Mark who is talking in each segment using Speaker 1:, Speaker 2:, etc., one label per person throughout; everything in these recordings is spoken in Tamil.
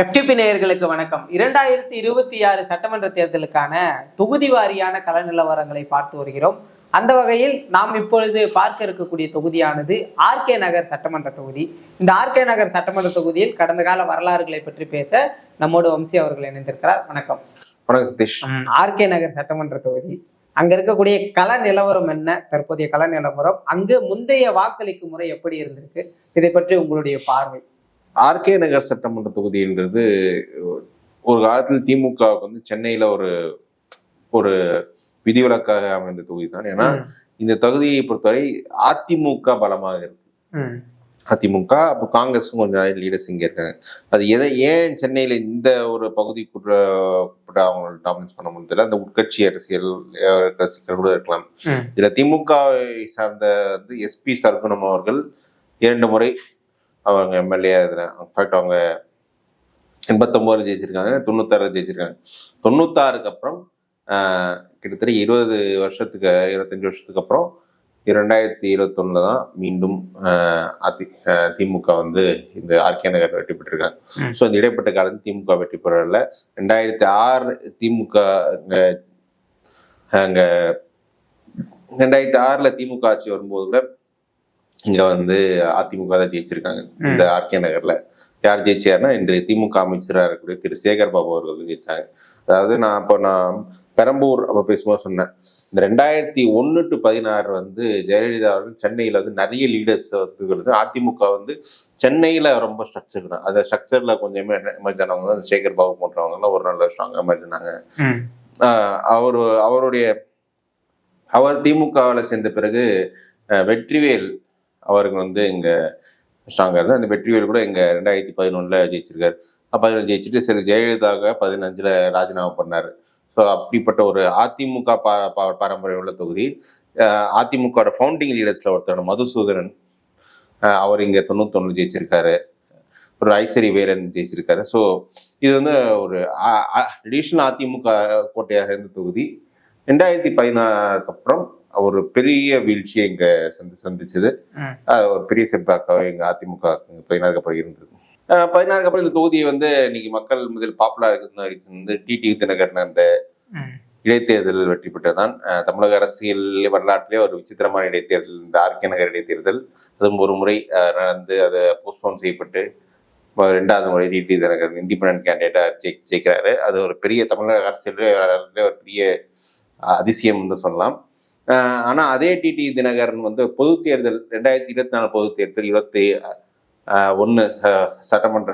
Speaker 1: எஃப்டிபி நேயர்களுக்கு வணக்கம். இரண்டாயிரத்தி இருபத்தி ஆறு சட்டமன்ற தேர்தலுக்கான தொகுதி வாரியான கள நிலவரங்களை பார்த்து வருகிறோம். அந்த வகையில் நாம் இப்பொழுது பார்க்க இருக்கக்கூடிய தொகுதியானது ஆர்கே நகர் சட்டமன்ற தொகுதி. இந்த ஆர்கே நகர் சட்டமன்ற தொகுதியில் கடந்த கால வரலாறுகளை பற்றி பேச நம்மோடு வம்சி அவர்கள் இணைந்திருக்கிறார். வணக்கம்.
Speaker 2: வணக்கம் சதீஷ்.
Speaker 1: ஆர்கே நகர் சட்டமன்ற தொகுதி. அங்க இருக்கக்கூடிய கள நிலவரம் என்ன? தற்போதைய கள நிலவரம். அங்கு முந்தைய வாக்களிக்கும் முறை எப்படி இருந்திருக்கு? இதை பற்றி உங்களுடைய பார்வை.
Speaker 2: ஆர்கே நகர் சட்டமன்ற தொகுதின்றது ஒரு காலத்தில் திமுகவுக்கு வந்து சென்னையில ஒரு ஒரு விதிவிலக்காக அமைந்த தொகுதி தான் ஏன்னா இந்த தொகுதியை பொறுத்தவரை அதிமுக பலமாக இருக்கு. அதிமுக அப்போ காங்கிரஸும் கொஞ்சம் லீடர்ஸ் இங்க இருக்காங்க. அது எதை ஏன் சென்னையில இந்த ஒரு பகுதிக்குள்ள கூட அவங்க டாமினன்ஸ் பண்ண முடியல? அந்த உட்கட்சி அரசியல் சிக்கல் கூட இருக்கலாம். இதுல திமுகவை சார்ந்த வந்து எஸ்பி சர்க்குணம் அவர்கள் இரண்டு முறை அவங்க எம்எல்ஏ இதுல இன்ஃபேக்ட் அவங்க எண்பத்தொம்போது ஜெயிச்சிருக்காங்க தொண்ணூத்தாறு ஜெயிச்சிருக்காங்க. தொண்ணூத்தாறுக்கு அப்புறம் கிட்டத்தட்ட இருபது வருஷத்துக்கு இருபத்தஞ்சு வருஷத்துக்கு அப்புறம் இரண்டாயிரத்தி இருபத்தொன்னுல தான் மீண்டும் அதி திமுக வந்து இந்த ஆர்கே நகர் வெற்றி பெற்றிருக்காங்க. ஸோ இந்த இடைப்பட்ட காலத்தில் திமுக வெற்றி பெறல ரெண்டாயிரத்தி ஆறு திமுக அங்க அங்க ரெண்டாயிரத்தி ஆறுல திமுக ஆட்சி வரும்போது கூட இங்க வந்து அதிமுக தான் ஜெயிச்சிருக்காங்க. இந்த ஆர்கே நகர்ல. யார் ஜெயிச்சாருன்னா இன்று திமுக அமைச்சராக இருக்கக்கூடிய திரு. சேகர் பாபு அவர்கள் ஜெயிச்சாங்க. அதாவது நான் இப்போ நான் பெரம்பூர் அப்ப பேசும்போது சொன்னேன். இந்த ரெண்டாயிரத்தி ஒன்னு டு பதினாறு வந்து ஜெயலலிதா அவர்கள் சென்னையில வந்து நிறைய லீடர்ஸ் வந்து அதிமுக வந்து சென்னையில ரொம்ப ஸ்ட்ரக்சர் தான். அந்த ஸ்ட்ரக்சர்ல கொஞ்சம் எமர்ஜ் ஆனவங்க தான் சேகர் பாபு போன்றவங்க எல்லாம் ஒரு நல்ல ஸ்ட்ராங் எமர்ஜ் ஆனாங்க. அவரு அவருடைய அவர் திமுகவில் சேர்ந்த பிறகு வெற்றிவேல் அவருக்கு வந்து இங்கே ஸ்ட்ராங்காக இருந்தார். அந்த வெற்றிவேல் கூட இங்கே ரெண்டாயிரத்தி பதினொன்றில் ஜெயிச்சிருக்காரு. பதினொன்று அதில் ஜெயிச்சுட்டு சில ஜெயலலிதாக பதினஞ்சில் ராஜினாமா பண்ணார். ஸோ அப்படிப்பட்ட ஒரு அதிமுக பா பா- பாரம்பரியம் உள்ள தொகுதி. அதிமுகவோட ஃபவுண்டிங் லீடர்ஸில் ஒருத்தர் மதுசூதனன். அவர் இங்கே தொண்ணூத்தொன்று ஜெயிச்சிருக்காரு. ஒரு ஐசரி வீரன் ஜெயிச்சிருக்காரு. ஸோ இது வந்து ஒரு ட்ரெடிஷ்னல் அதிமுக கோட்டையாக இருந்த தொகுதி. ரெண்டாயிரத்தி பதினாறுக்கு அப்புறம் ஒரு பெரிய வீழ்ச்சியை இங்க சந்தி சந்திச்சது. ஒரு பெரிய செட்பேக்காக எங்க அதிமுக பதினாறுக்கு அப்புறம் இருந்தது. பதினாறுக்கு அப்புறம் இந்த தொகுதியை வந்து இன்னைக்கு மக்கள் முதல் பாப்புலர் வந்து டிடி தினகரன் அந்த இடைத்தேர்தலில் வெற்றி பெற்றதான். தமிழக அரசியல் வரலாற்றிலே ஒரு விசித்திரமான இடைத்தேர்தல் இந்த ஆர்கே நகர் இடைத்தேர்தல். அதுவும் ஒரு முறை நடந்து அது போஸ்ட்போன் செய்யப்பட்டு ரெண்டாவது முறை டிடி தினகரன் இண்டிபெண்ட் கேண்டிடேட்டா ஜெயி ஜெயிக்கிறாரு. அது ஒரு பெரிய தமிழக அரசியலே ஒரு பெரிய அதிசயம் என்று சொல்லலாம். அஹ், ஆனா அதே டிடி தினகரன் வந்து பொது தேர்தல் ரெண்டாயிரத்தி இருபத்தி நாலு பொது தேர்தல் இருபத்தி அஹ், சட்டமன்ற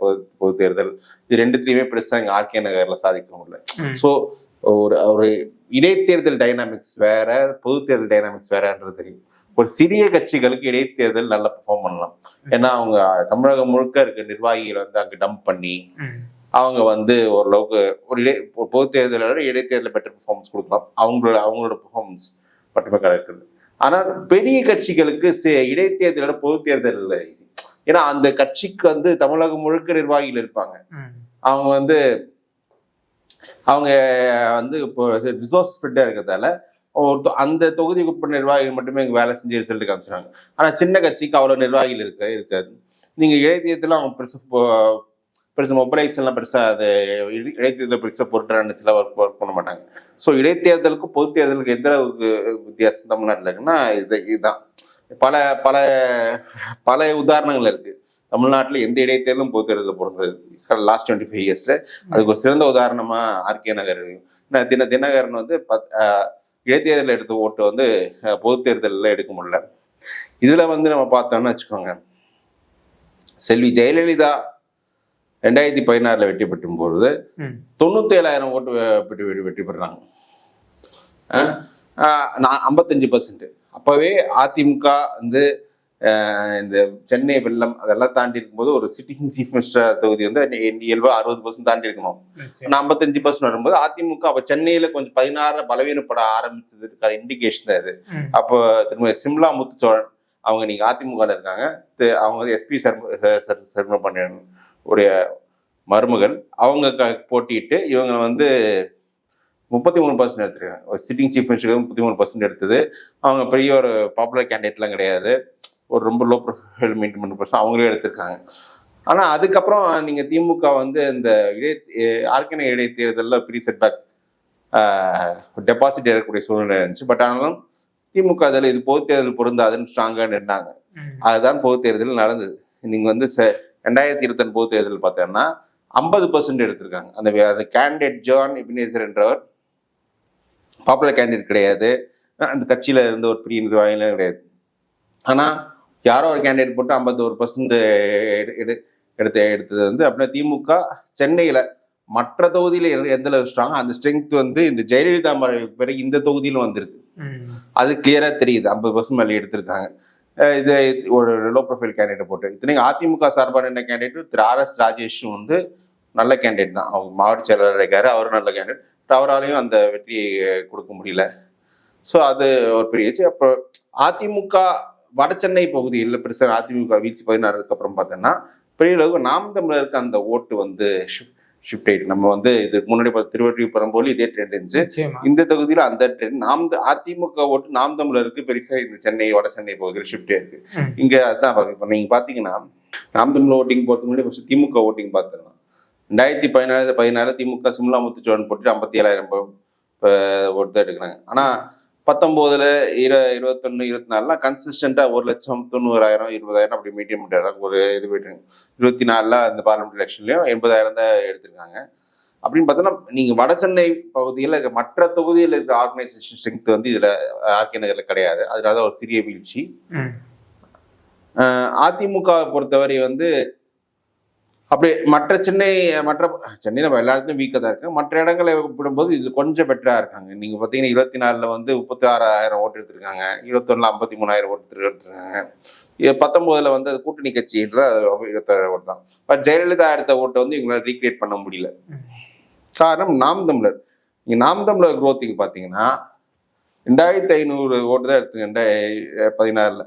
Speaker 2: பொது பொது தேர்தல் இது ரெண்டுத்துலயுமே பெருசா இங்க ஆர்கே நகர்ல சாதிக்க முடியல. ஸோ ஒரு ஒரு இடைத்தேர்தல் டைனாமிக்ஸ் வேற பொது தேர்தல் டைனாமிக்ஸ் வேறன்றது தெரியும். ஒரு சிறிய கட்சிகளுக்கு இடைத்தேர்தல் நல்லா பெர்ஃபார்ம் பண்ணலாம். ஏன்னா அவங்க தமிழகம் முழுக்க இருக்க நிர்வாகிகளை வந்து அங்க டம்ப் பண்ணி அவங்க வந்து ஓரளவுக்கு ஒரு இடை பொது தேர்தலோட இடைத்தேர்தலில் பெட்டர் பெர்ஃபார்மன்ஸ் கொடுக்கலாம். அவங்களோட அவங்களோட பெர்ஃபார்மன்ஸ் மட்டுமே கிடைக்குது ஆனால் பெரிய கட்சிகளுக்கு இடைத்தேர்தலோட பொது தேர்தல். ஏன்னா அந்த கட்சிக்கு வந்து தமிழகம் முழுக்க நிர்வாகிகள் இருப்பாங்க. அவங்க வந்து அவங்க வந்து இப்போ ரிசோர்ஸ் ஸ்ப்ரெட்டாக இருக்கிறதால ஒரு அந்த தொகுதிக்கு உட்பட்ட நிர்வாகிகள் மட்டுமே இங்கே வேலை செஞ்சு ரிசல்ட் காமிச்சிடுறாங்க ஆனால் சின்ன கட்சிக்கு அவ்வளோ நிர்வாகிகள் இருக்க இருக்காது. நீங்கள் இடைத்தேர்தலில் அவங்க பெருசு பெருசு மொபைலைசேஷன்லாம் பெருசாக அது இடைத்தேர்தல் பெருசாக பொருட்டான நினச்சிலாம் ஒர்க் ஒர்க் பண்ண மாட்டாங்க. ஸோ இடைத்தேர்தலுக்கும் பொது தேர்தலுக்கு எந்த அளவுக்கு வித்தியாசம் தமிழ்நாட்டில் இருக்குன்னா இது இதுதான். பல பல பல உதாரணங்கள் இருக்குது தமிழ்நாட்டில் எந்த இடைத்தேர்தலும் பொது தேர்தலில் பொறுத்தது லாஸ்ட் டுவெண்ட்டி ஃபைவ் இயர்ஸில் அதுக்கு ஒரு சிறந்த உதாரணமாக ஆர்கே நகர் தின தினகரன் வந்து பத் இடைத்தேர்தலில் எடுத்த ஓட்டு வந்து பொது தேர்தலில் எடுக்க முடியல. இதில் வந்து நம்ம பார்த்தோம்னு வச்சுக்கோங்க. செல்வி ஜெயலலிதா ரெண்டாயிரத்தி பதினாறுல வெற்றி பெற்றும் பொழுது தொண்ணூத்தி ஏழாயிரம் ஓட்டு வெ- வெற்றி பெறாங்க நான் ஐம்பத்தஞ்சு பர்சன்ட் அப்பவே அதிமுக வந்து இந்த சென்னை வெள்ளம் அதெல்லாம் தாண்டி இருக்கும்போது ஒரு சிட்டிங் சீஃப் மினிஸ்டர் தொகுதி வந்து இயல்பா அறுபது பர்சன்ட் தாண்டி இருக்கணும். நான் ஐம்பத்தஞ்சு பர்சன்ட் வரும்போது அதிமுக அப்ப சென்னையில கொஞ்சம் பதினாறு பலவீனப்பட ஆரம்பிச்சதுக்கான இண்டிகேஷன் தான் இது அப்போ திரும்ப சிம்லா முத்துச்சோழன் அவங்க நீங்க அதிமுக இருக்காங்க. அவங்க எஸ்பி சர்ம பண்ணியன் உடைய மருமகள் அவங்க க- போட்டியிட்டு இவங்க வந்து முப்பத்தி மூணு பர்சன்ட் எடுத்திருக்காங்க. ஒரு சிட்டிங் சீஃப் மினிஸ்டர் முப்பத்தி மூணு பர்சன்ட் எடுத்தது. அவங்க பெரிய ஒரு பாப்புலர் கேண்டிடேட்லாம் கிடையாது. ஒரு ரொம்ப லோ ப்ரொஃபைல் மெயின்டைன் பண்ண பர்சன் அவங்களே எடுத்திருக்காங்க. ஆனா அதுக்கப்புறம் நீங்க திமுக வந்து இந்த இடை ஆர்கனை இடைத்தேர்தலில் ப்ரீ செட்பேக் டெபாசிட் எடுக்கக்கூடிய சூழ்நிலை இருந்துச்சு. பட் ஆனாலும் திமுக அதில் இது பொது தேர்தல் பொருந்தாதுன்னு ஸ்ட்ராங்காக நின்னாங்க. அதுதான் பொது தேர்தல் நடந்தது. நீங்க வந்து செ- ரெண்டாயிரத்தி இருபத்தி பொது தேர்தல் பார்த்தோம்னா ஐம்பது பர்சன்ட் எடுத்திருக்காங்க. அந்த கேண்டிடேட் ஜான் இபினேசர் என்றவர். பாப்புலர் கேண்டிடேட் கிடையாது. அந்த கட்சியில இருந்த ஒரு பெரிய நிர்வாகிகளும் கிடையாது. ஆனா யாரோ ஒரு கேண்டிடேட் போட்டு ஐம்பத்தோரு பர்சன்ட் எடுத்து எடுத்தது வந்து அப்படின்னா திமுக சென்னையில மற்ற தொகுதியில எந்த- அளவு ஸ்ட்ராங் அந்த ஸ்ட்ரென்த் வந்து இந்த ஜெயலலிதா பிறகு இந்த தொகுதியிலும் வந்திருக்கு. அது கிளியரா தெரியுது. ஐம்பது பர்சன்ட் மேலே எடுத்திருக்காங்க. இது ஒரு லோ ப்ரொஃபைல் கேண்டிடேட் போட்டு. இத்தனைக்கு அதிமுக சார்பான என்ன கேண்டிடேட் திரு ஆர் எஸ் ராஜேஷும் வந்து நல்ல கேண்டிடேட் தான். அவங்க மாவட்ட செயலாளர் இருக்காரு. அவரும் நல்ல கேண்டிடேட் அவராலையும் அந்த வெற்றியை கொடுக்க முடியல. ஸோ அது ஒரு பெரிய அப்போ அதிமுக வட சென்னை பகுதியில் பெருசாக அதிமுக வீழ்ச்சி பதினாறுக்கு அப்புறம் பார்த்தோன்னா பெரிய அளவுக்கு நாம் தமிழருக்கு அந்த ஓட்டு வந்து ஷிஃப்ட் ஆயிட்டு நம்ம வந்து இதுக்கு முன்னாடி பார்த்த திருவற்றிபுரம் போல இதே ட்ரெண்ட் இருந்துச்சு. இந்த தொகுதியில அந்த ட்ரெண்ட் நாம் அதிமுக ஓட்டு நாம் தமிழருக்கு பெருசா இந்த சென்னை வட சென்னை பகுதியில் ஷிஃப்ட்
Speaker 1: ம்.
Speaker 2: இங்க அதான் பாக்க- இப்ப நீங்க பாத்தீங்கன்னா நாம் தமிழ் ஓட்டிங் போறதுக்கு முன்னாடி first திமுக ஓட்டிங் பார்த்துக்கலாம் ரெண்டாயிரத்தி பதினாலு பதினாலு திமுக சிம்லா முத்துச்சோழன் போட்டு ஐம்பத்தி ஏழாயிரம் ஓட்டு தான் எடுக்கிறாங்க. ஆனா பத்தொன்பதுல இரு இருபத்தொன்னு இருபத்தி நாலுலாம் கன்சிஸ்டண்டா ஒரு லட்சம் தொண்ணூறாயிரம் இருபதாயிரம் அப்படி மீட்டியம் பண்ணிட்டாங்க ஒரு இது போயிட்டு இருபத்தி நாலுல அந்த பார்லிமெண்ட் எலெக்ஷன்லயும் எண்பதாயிரம் தான் எடுத்திருக்காங்க. அப்படின்னு பார்த்தோன்னா நீங்க வட சென்னை பகுதியில் மற்ற தொகுதியில் இருக்க ஆர்கனைசேஷன் ஸ்ட்ரென்த் வந்து இதுல ஆர்கே நகர்ல கிடையாது. அதனால ஒரு சிறிய வீழ்ச்சி.
Speaker 1: ம்.
Speaker 2: அஹ் அதிமுக பொறுத்தவரை வந்து அப்படியே மற்ற சென்னை மற்ற சென்னை நம்ம எல்லா இடத்துலையும் வீக்காக தான் இருக்கு. மற்ற இடங்களை ஒப்பிடும்போது இது கொஞ்சம் பெட்டராக இருக்காங்க. நீங்கள் பார்த்தீங்கன்னா இருபத்தி நாலில் வந்து முப்பத்தி ஆறாயிரம் ஓட்டு எடுத்திருக்காங்க. இருபத்தொன்னில் ஐம்பத்தி மூணாயிரம் ஓட்டு எடுத்திருக்காங்க. பத்தொம்போதில் வந்து அது கூட்டணி கட்சின்ற இருபத்தாயிரம் ஓட்டு தான். இப்போ ஜெயலலிதா எடுத்த ஓட்டை வந்து இவங்களால் ரீக்ரியேட் பண்ண முடியல. காரணம் நாம் தமிழர். நீங்கள் நாம் தமிழர் குரோத்திக்கு பார்த்தீங்கன்னா ரெண்டாயிரத்தி ஐநூறு ஓட்டு தான் எடுத்துங்க ரெண்டாயிர பதினாறில்.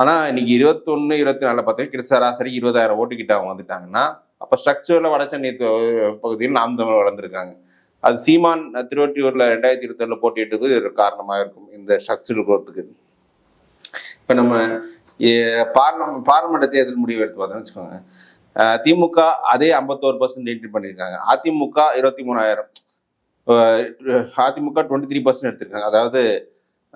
Speaker 2: ஆனால் இன்னைக்கு இருபத்தொன்னு இருபத்தி நாலில் பார்த்தீங்கன்னா கிட்ட சராசரி இருபதாயிரம் ஓட்டுக்கிட்ட அவங்க வந்துட்டாங்கன்னா அப்போ ஸ்ட்ரக்சரில் வட சென்னை பகுதியில் நாம் தமிழ் வளர்ந்துருக்காங்க. அது சீமான் திருவொற்றியூர்ல ரெண்டாயிரத்தி இருபத்தி போட்டியிட்டது ஒரு காரணமாக இருக்கும் இந்த ஸ்ட்ரக்சரல் குரோத்துக்கு இப்போ நம்ம பார்லமெண்ட் பார்லமெண்ட் தேர்தல் முடிவு எடுத்து பார்த்தோம்னு வச்சுக்கோங்க. திமுக அதே ஐம்பத்தோரு பர்சன்ட் என்ட்ரி பண்ணியிருக்காங்க. அதிமுக இருபத்தி மூணாயிரம். அதிமுக டுவெண்ட்டி த்ரீ பர்சன்ட் எடுத்திருக்காங்க. அதாவது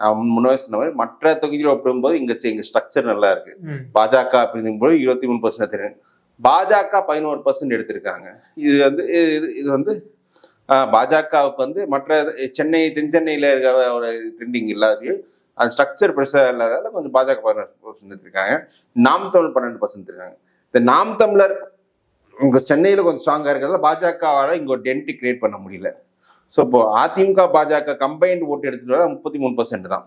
Speaker 2: நான் முன்னவே சொன்ன மாதிரி மற்ற தொகுதியில் ஒப்பிடும்போது இங்க இங்க ஸ்ட்ரக்சர் நல்லா இருக்கு. பாஜக அப்படிங்கும்போது இருபத்தி மூணு பர்சன்ட் எடுத்திருக்காங்க பாஜக பதினோரு பர்சன்ட் எடுத்திருக்காங்க. இது வந்து இது இது வந்து பாஜகவுக்கு வந்து மற்ற சென்னை தென்சென்னையில இருக்க ஒரு ட்ரெண்டிங் இல்லாத அந்த ஸ்ட்ரக்சர் பெருசா இல்லாதால கொஞ்சம் பாஜக பதினோரு பர்சன்ட் எடுத்திருக்காங்க. நாம் தமிழ் பன்னெண்டு பர்சன்ட் இருக்காங்க இந்த நாம் தமிழர் உங்க சென்னையில கொஞ்சம் ஸ்ட்ராங்கா இருக்கிறதால பாஜகவால இங்க ஒரு டென்ட் கிரியேட் பண்ண முடியல. ஸோ இப்போ அதிமுக பாஜக கம்பைன்ட் ஓட்டு எடுத்துட்டு முப்பத்தி மூணு பர்சன்ட் தான்.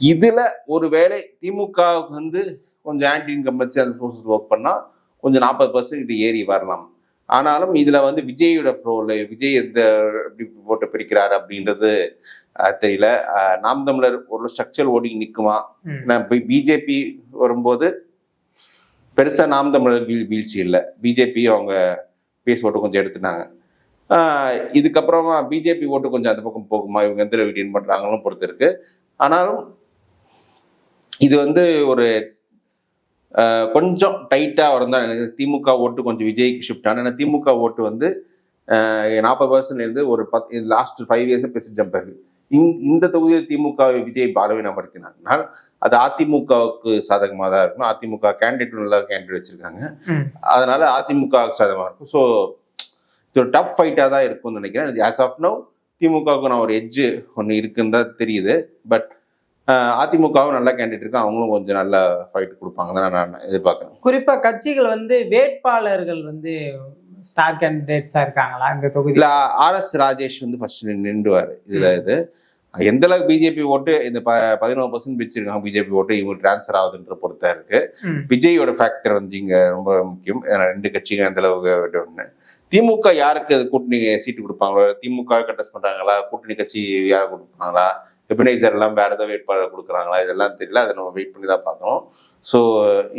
Speaker 2: இதுல ஒரு வேளை திமுக வந்து கொஞ்சம் ஆன்டி இன்கம்பன்சி அந்த ஃபோர்ஸஸ் ஒர்க் பண்ணா கொஞ்சம் நாற்பது பர்சன்ட் ஏறி வரலாம். ஆனாலும் இதுல வந்து விஜயோட ஃப்ளோல விஜய் எந்த எப்படி ஓட்டை பிரிக்கிறாரு அப்படின்றது தெரியல. நாம் தமிழர் ஒரு ஸ்ட்ரக்சர் ஓடி நிக்குமா?
Speaker 1: ம்.
Speaker 2: பிஜேபி வரும்போது பெருசா நாம் தமிழர் வீழ் வீழ்ச்சி இல்லை. பிஜேபி அவங்க பேஸ் ஓட்டு கொஞ்சம் எடுத்துட்டாங்க. ஆஹ் இதுக்கப்புறமா பிஜேபி ஓட்டு கொஞ்சம் அந்த பக்கம் போகுமா? இவங்க எந்த வின் பண்றாங்களும் பொறுத்து இருக்கு. ஆனாலும் இது வந்து ஒரு கொஞ்சம் டைட்டா வரும் தான் எனக்கு. திமுக ஓட்டு கொஞ்சம் விஜய்க்கு ஷிஃப்ட் ஆனால் ஏன்னா திமுக ஓட்டு வந்து நாற்பது பர்சன்ட் இருந்து ஒரு பத் லாஸ்ட் ஃபைவ் இயர்ஸ் பெருசு ஜம்ப் இருக்கு இங் இந்த தொகுதியில் திமுக விஜய் பலவீனப்படுத்தினார் அது அதிமுகவுக்கு சாதகமாக தான் இருக்கும். அதிமுக கேண்டிடேட் நல்லா கேண்டிடேட் வச்சிருக்காங்க. அதனால அதிமுக சாதகமாக இருக்கும். ஸோ ஒரு டஃப் ஃபைட்டாக தான் இருக்கும்னு நினைக்கிறேன். ஆஸ் ஆஃப் நோ திமுகவுக்கு நான் ஒரு எட்ஜு ஒன்று இருக்குன்னு தான் தெரியுது. பட் அதிமுகவும் நல்ல கேண்டிடேட் இருக்கு. அவங்களும் கொஞ்சம் நல்ல ஃபைட் கொடுப்பாங்க தான் நான் எதிர்பார்க்குறேன்.
Speaker 1: குறிப்பா கட்சிகள் வந்து வேட்பாளர்கள் வந்து ஸ்டார் கேண்டிடேட்ஸா இருக்காங்களா? இந்த தொகுதியில?
Speaker 2: இல்ல ஆர் எஸ் ராஜேஷ் வந்து ஃபர்ஸ்ட் நின்றுவார். இதுல இது. எந்த அளவுக்கு பிஜேபி ஓட்டு இந்த ப பதினோரு பர்சன்ட் பிடிச்சிருக்காங்க பிஜேபி ஓட்டு இவங்க டிரான்ஸ்ஃபர் ஆகுதுன்ற பொறுத்தா இருக்கு. விஜயோட ஃபேக்டர் வந்து இங்க ரொம்ப முக்கியம். ரெண்டு கட்சிங்க அந்த அளவுக்கு ஒன்று திமுக யாருக்கு கூட்டணி சீட்டு கொடுப்பாங்களோ? திமுக கண்டஸ்ட் பண்றாங்களா? கூட்டணி கட்சி யார் கொடுப்பாங்களா வெபினைசர் எல்லாம் வேறு ஏதாவது வேட்பாளர் கொடுக்குறாங்களா? இதெல்லாம் தெரியல. அதை நம்ம வெயிட் பண்ணி தான் பார்க்கணும். ஸோ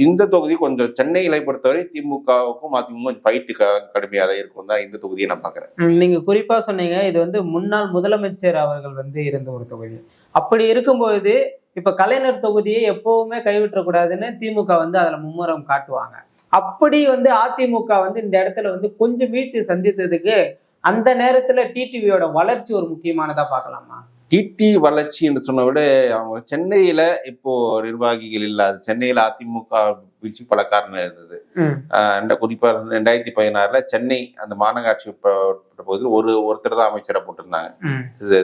Speaker 2: இந்த தொகுதி கொஞ்சம் சென்னையில பொறுத்தவரை திமுகவுக்கும் அதிமுக கொஞ்சம் ஃபைட்டு கடுமையாக தான் இருக்கும் தான் இந்த தொகுதியை நான் பார்க்குறேன்.
Speaker 1: நீங்கள் குறிப்பாக சொன்னீங்க இது வந்து முன்னாள் முதலமைச்சர் அவர்கள் வந்து இருந்த ஒரு தொகுதி. அப்படி இருக்கும்போது இப்ப கலைஞர் தொகுதியை எப்பவுமே கைவிட்டக்கூடாதுன்னு திமுக வந்து அதுல மும்முரம் காட்டுவாங்க. அப்படி வந்து அதிமுக வந்து இந்த இடத்துல வந்து கொஞ்சம் வீழ்ச்சி சந்தித்ததுக்கு அந்த நேரத்துல டிடிவியோட வளர்ச்சி ஒரு முக்கியமானதா பார்க்கலாமா?
Speaker 2: டிடி வளர்ச்சி என்று சொன்ன விட அவங்க சென்னையில இப்போ நிர்வாகிகள் இல்லாத சென்னையில அதிமுக வீழ்ச்சி பல காரணம் இருந்தது. குறிப்பா ரெண்டாயிரத்தி பதினாறுல சென்னை அந்த மாநகராட்சி போது ஒரு ஒருத்தர் தான் அமைச்சரை போட்டிருந்தாங்க.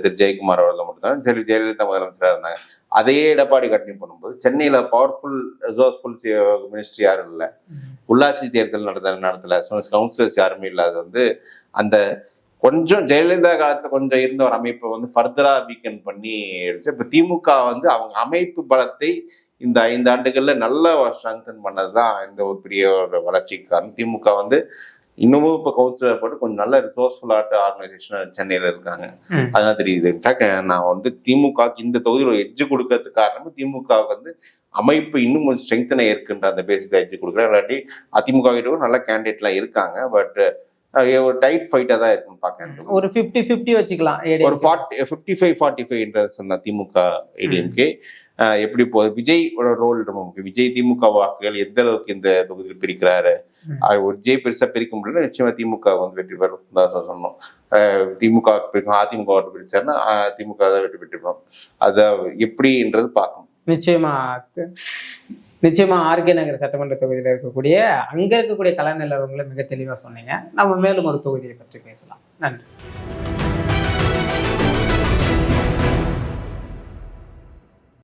Speaker 2: திரு ஜெயக்குமார் அவர்கள் மட்டும்தான் சரி ஜெயலலிதா முதலமைச்சராக இருந்தாங்க. அதையே எடப்பாடி கண்டினியூ பண்ணும்போது சென்னையில பவர்ஃபுல் ரிசோர்ஸ்ஃபுல் மினிஸ்ட்ரி யாரும் இல்லை. உள்ளாட்சி தேர்தல் நடந்த நடத்தல. கவுன்சிலர்ஸ் யாருமே இல்லாத வந்து அந்த கொஞ்சம் ஜெயலலிதா காலத்துல கொஞ்சம் இருந்த ஒரு அமைப்பை வந்து ஃபர்தரா வீக்கன் பண்ணி எடுத்து இப்ப திமுக வந்து அவங்க அமைப்பு பலத்தை இந்த ஐந்து ஆண்டுகள்ல நல்லா ஸ்ட்ரெங்தன் பண்ணதுதான் இந்த ஒரு பெரிய ஒரு வளர்ச்சிக்கு காரணம். திமுக வந்து இன்னமும் இப்ப கவுன்சிலர் போட்டு கொஞ்சம் நல்ல ரிசோர்ஸ்ஃபுல்லாட்ட ஆர்கனைசேஷன் சென்னையில இருக்காங்க. அதனால தெரியுது. இன்ஃபேக்ட் நான் வந்து திமுகக்கு இந்த தொகுதியில் ஒரு எட்ஜ் கொடுக்கறதுக்கு காரணம் திமுகவுக்கு வந்து அமைப்பு இன்னும் கொஞ்சம் ஸ்ட்ரெங்தனை இருக்குன்ற அந்த பேசிஸ் எட்ஜ் கொடுக்குறேன். இல்லாட்டி அதிமுக நல்ல கேண்டிடேட்லாம் இருக்காங்க. பட் ஒரு டைட் ஃபைட்டா தான் இருக்குன்னு பார்க்கறேன்
Speaker 1: ஒரு 50 50 வச்சுக்கலாம்
Speaker 2: ஒரு forty fifty five forty five சொன்ன திமுக ஏடிஎம்கே எப்படி போகுது விஜயோட ரோல் ரொம்ப முக்கியம். விஜய் திமுக வாக்குகள் எந்த அளவுக்கு இந்த தொகுதியில் பிரிக்கிறாரு? ஒரு விஜய் பெருசா பிரிக்க முடியல நிச்சயமா திமுக வந்து வெற்றி பெறும். தான் சொன்னோம். திமுக பிரிக்கும் அதிமுக ஓட்டு பிரிச்சாருன்னா திமுக தான் வெற்றி பெற்றுப்போம் அதை எப்படின்றது பார்க்கணும்.
Speaker 1: நிச்சயமா. நிச்சயமா ஆர்கே நகர் சட்டமன்ற தொகுதியில் இருக்கக்கூடிய அங்க இருக்கக்கூடிய கலை நிலவரங்களை மிக தெளிவா சொன்னீங்க. நம்ம மேலும் ஒரு தொகுதியை பற்றி பேசலாம். நன்றி.